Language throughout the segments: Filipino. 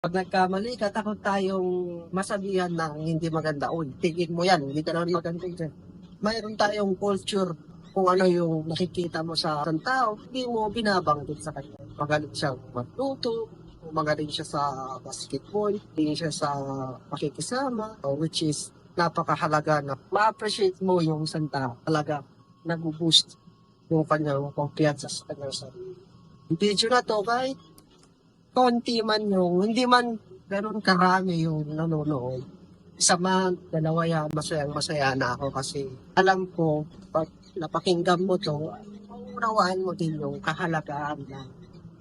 Pag nagkamali ka, takot tayong masabihan ng hindi maganda. O, tigil mo yan, hindi ka naman maganda dyan. Mayroon tayong culture kung ano yung nakikita mo sa isang tao, hindi mo binabanggit sa kanya. Magaling siya magluto, magaling siya sa basketball, magaling siya sa pakikisama, which is napakahalaga na ma-appreciate mo yung isang tao. Talaga, nag-boost yung kanyang kumpiyansa sa kanyang sarili. Video na to, kahit konti man yung, hindi man ganun karami yung nanonood. Isa man, dalawa yan, masayang masaya na ako kasi alam ko, pag napakinggan mo to, maunawaan mo din yung kahalagaan ng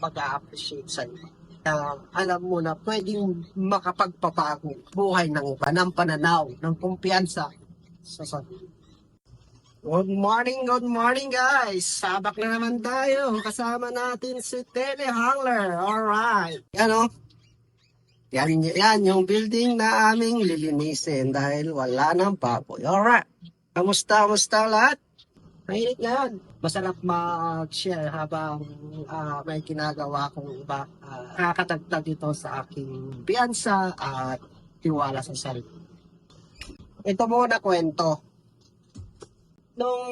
pag-appreciate sa iba. Kaya alam mo na pwedeng makapagpapago buhay ng iba, ng pananaw, ng kumpiyansa sa sarili. Good morning, good morning guys! Sabak na naman tayo. Kasama natin si Telehangler. Alright. Yan o. Yan, yan yung building na aming lilinisin dahil wala nang baboy. Alright. Kamusta, kamusta lahat? Mainit ngayon. Masarap mag-share habang ah, may ginagawa akong iba. Uh, nakakatagtag ito sa aking piyansa at tiwala sa sarili. Ito muna kwento nung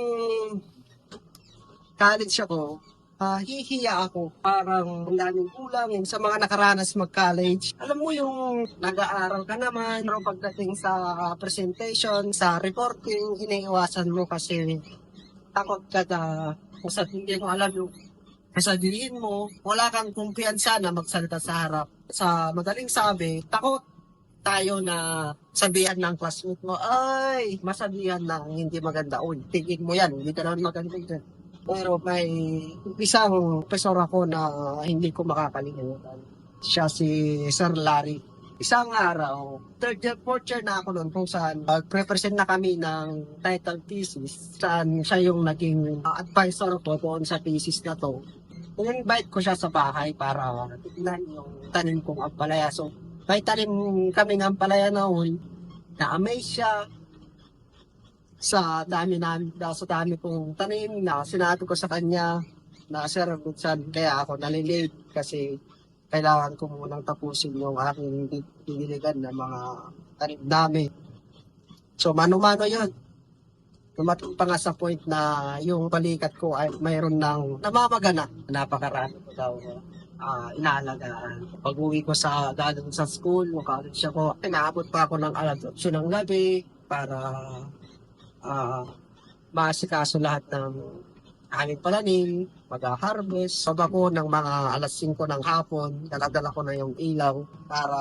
college ako, ah hihiya ako. Parang ang daming kulang yung sa mga nakaranas mag-college. Alam mo yung nag-aaral ka naman, pero pagdating sa presentation, sa reporting, iniiwasan mo kasi takot ka na kung sa hindi mo alam yung sasabihin mo, wala kang kumpiyansa na magsalita sa harap. Sa madaling sabi, takot tayo na sabihan ng classmate mo, ay, masabihan ng hindi maganda. O, tigil mo yan, hindi ka naman maganda dyan. Pero may isang professor ako na hindi ko makakalimutan. Siya si Sir Larry. Isang araw, third year, fourth year na ako noon kung saan mag-represent na kami ng title thesis saan siya yung naging advisor ko doon sa thesis na to. In-invite ko siya sa bahay para tignan yung tanim kong ampalaya. So, may tanim kami ng ampalaya noon. Na-amaze siya sa dami namin, sa dami kong tanim na sinabi ko sa kanya na sir, minsan kaya ako nalilate kasi kailangan ko munang tapusin yung aking diniligan na mga tanim namin. So, mano-mano yun. Dumating pa nga sa point na yung balikat ko ay mayroon ng namamagana. Napakarami ko daw ah, inaalagaan. Pag uwi ko sa galing sa school, o college ako, inaabot pa ako ng alas 8 ng gabi para ah maasikaso lahat ng aming palanim, mag-harvest. Sab ako ng mga alas 5 ng hapon, daladala ko na yung ilaw para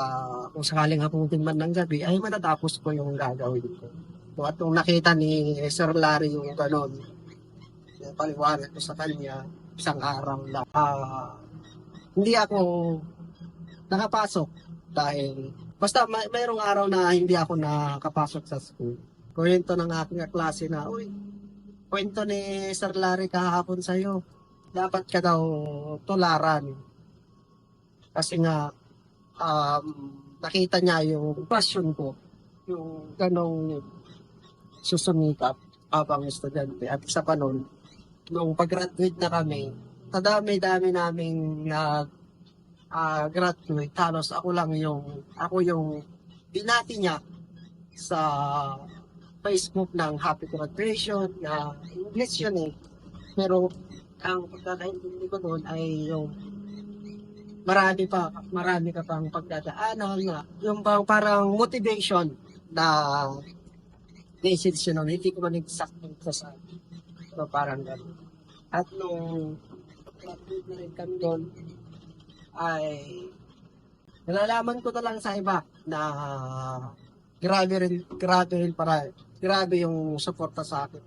kung sakaling haputin man ng gabi, ay matatapos ko yung gagawin ko. So, at nung nakita ni Sir Larry yung ganon, paliwanag ko sa kanya, isang araw na ah, hindi ako nakapasok dahil basta may, mayroong araw na hindi ako nakapasok sa school. Kwento ng aking klase na, uy, kwento ni Sir Larry kahapon sa'yo. Dapat ka daw tularan. Kasi nga, um, nakita niya yung passion ko. Yung ganong susumikap habang estudyante. At isa pa nun, nung pag-graduate na kami, kadami-dami naming nag ah, graduate. Halos ako lang yung, ako yung binati niya sa Facebook ng Happy Graduation na English yun eh. Pero ang pagkakaintindi ko doon ay yung marami pa, marami ka pang pagdadaanan na yung bang parang motivation na message yun, hindi ko man exactly ito sa so, parang gano'n. At nung graduate na rin kami doon, ay nalalaman ko na lang sa iba na grabe rin, grabe rin para, grabe yung suporta sa akin.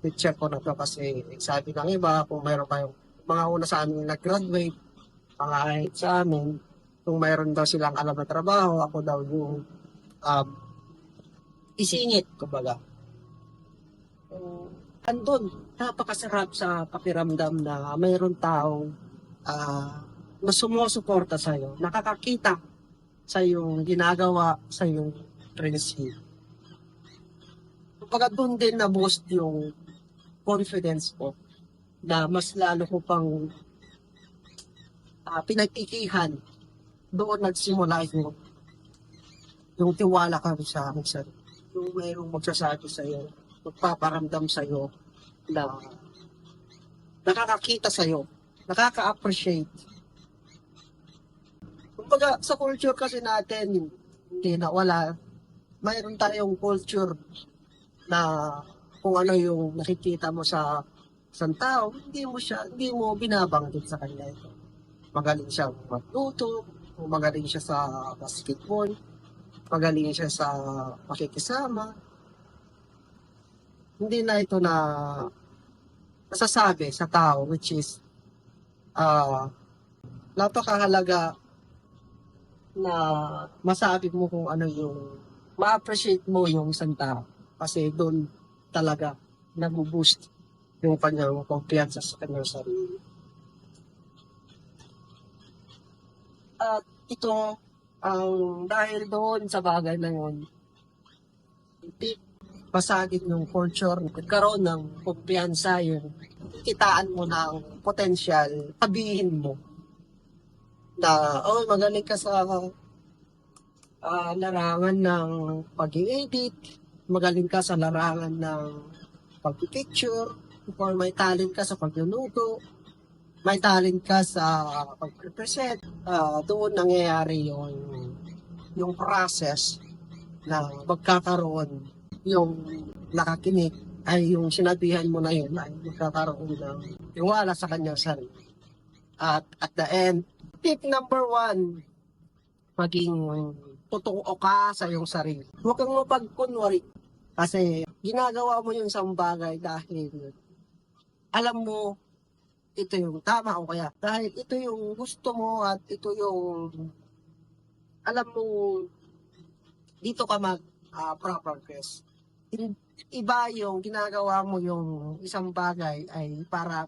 Teacher ko na to kasi sabi ng iba, kung mayroon kayong mga una sa amin nag-graduate, mga sa amin, kung mayroon daw silang alam na trabaho, ako daw yung um, isingit, kumbaga. Andun, napakasarap sa pakiramdam na mayroon taong ah na sumusuporta sa'yo, nakakakita sa iyong ginagawa, sa iyong prinsipyo. Kapag doon din na boost yung confidence ko na mas lalo ko pang ah, pinagkikihan doon nagsimula yung, yung tiwala ka sa akin sa yung mayroong magsasabi sa iyo, magpaparamdam sa iyo na nakakakita sa iyo, nakaka-appreciate. Kumbaga, sa culture kasi natin, hindi na wala. Mayroon tayong culture na kung ano yung nakikita mo sa isang tao, hindi mo siya, hindi mo binabanggit sa kanya ito. Magaling siya magluto, magaling siya sa basketball, magaling siya sa pakikisama. Hindi na ito na nasasabi sa tao, which is ah napakahalaga na masabi mo kung ano yung ma-appreciate mo yung isang tao. Kasi doon talaga nag-boost yung kanyang kumpiyansa sa kanyang sarili. At ito, ang dahil doon sa bagay na yun, pasagin yung culture, nagkaroon ng kumpiyansa yun, kitaan mo ng potensyal, sabihin mo na, oh, magaling ka sa ah, larangan ng pag-edit, magaling ka sa larangan ng pag-picture, or may talent ka sa pagluluto, may talent ka sa pag-present, ah, doon nangyayari yung yung process na magkakaroon yung nakakinig ay yung sinabihan mo na yun ay magkakaroon ng tiwala sa kanyang sarili. At at the end, tip number one, maging totoo ka sa iyong sarili. Huwag kang mapagkunwari kasi ginagawa mo yung isang bagay dahil alam mo ito yung tama o kaya dahil ito yung gusto mo at ito yung alam mo dito ka mag ah, progress. Iba yung ginagawa mo yung isang bagay ay para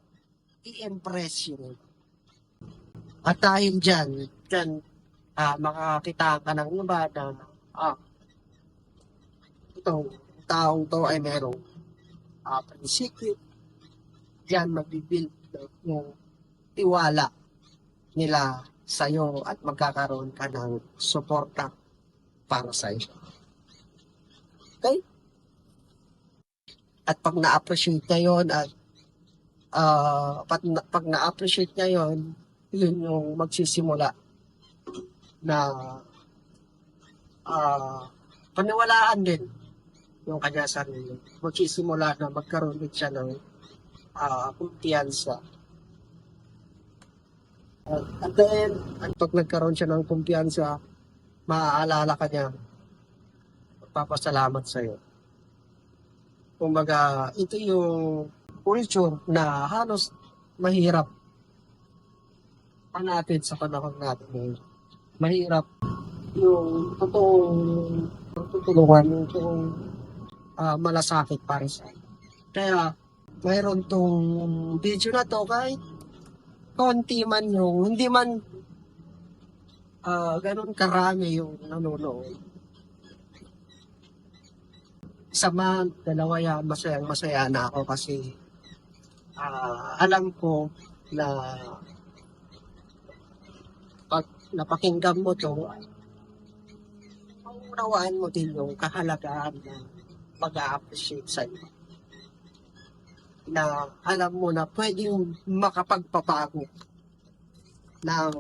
i-impress yun. At dahil dyan, dyan ah, makakita ka ng iba na ah, itong taong to ay merong ah, prinsipyo. Diyan magbibuild yung tiwala nila sa'yo at magkakaroon ka ng suporta para sa'yo. Okay? At pag na-appreciate niya yun at ah, pag, pag na-appreciate niya yun, yun yung magsisimula na ah paniwalaan din yung kanya sarili. Magsisimula na magkaroon din siya ng ah kumpiyansa. At at the end, at pag nagkaroon siya ng kumpiyansa, maaalala ka niya, magpapasalamat sa'yo. Kumbaga, ito yung culture na halos mahirap hanapin sa panahon natin ngayon. Mahirap yung totoong tutulungan, yung totoong ah, malasakit para sa. Kaya, mayroon tong video na to kahit konti man yung, hindi man ah ganun karami yung nanonood. Isa man, dalawa yan, masayang masaya na ako kasi ah, alam ko na pag napakinggan mo to, maunawaan mo din yung kahalagaan ng pag-appreciate sa iba. Na alam mo na pwedeng makapagpapago ng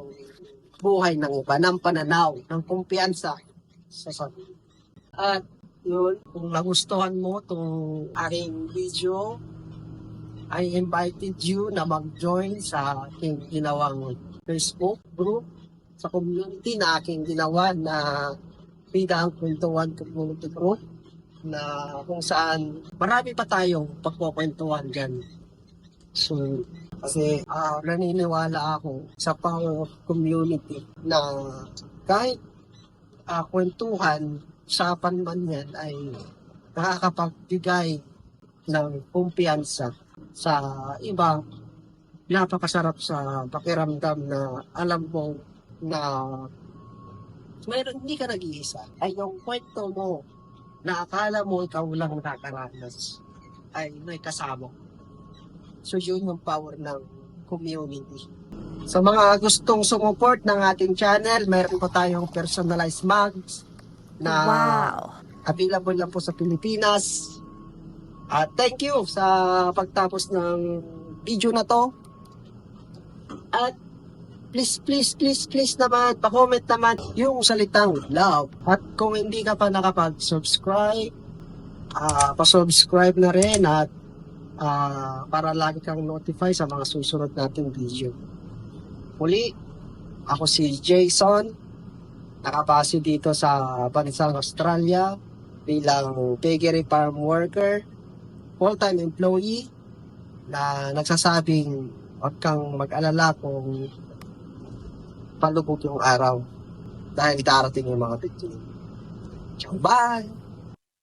buhay ng iba, ng pananaw, ng kumpiyansa sa sarili. At yun, kung nagustuhan mo itong aking video, I invited you na mag-join sa aking ginawang Facebook group sa community na aking ginawa na Bidang Kwentuhan Community Group na kung saan marami pa tayong pagkukwentuhan dyan. So, kasi ah, naniniwala ako sa power of community na kahit ah, kwentuhan, usapan man yan ay nakakapagbigay ng kumpiyansa sa iba. Napakasarap sa pakiramdam na alam mo na mayroon, hindi ka nag-iisa. Ay yung kwento mo na akala mo ikaw lang nakakaranas ay may kasama. So yun yung power ng community. Sa mga gustong sumuport ng ating channel, mayroon po tayong personalized mugs na Wow. available lang po sa Pilipinas. At thank you sa pagtapos ng video na to. At please, please, please, please naman, pa-comment naman yung salitang love. At kung hindi ka pa nakapag-subscribe, ah pa-subscribe na rin at ah, para lagi kang notify sa mga susunod nating video. Muli, ako si Jason, nakapasi dito sa bansang Australia bilang piggery farm worker, full-time employee na nagsasabing huwag kang mag-alala kung palubog yung araw dahil darating yung mga bituin. Bye!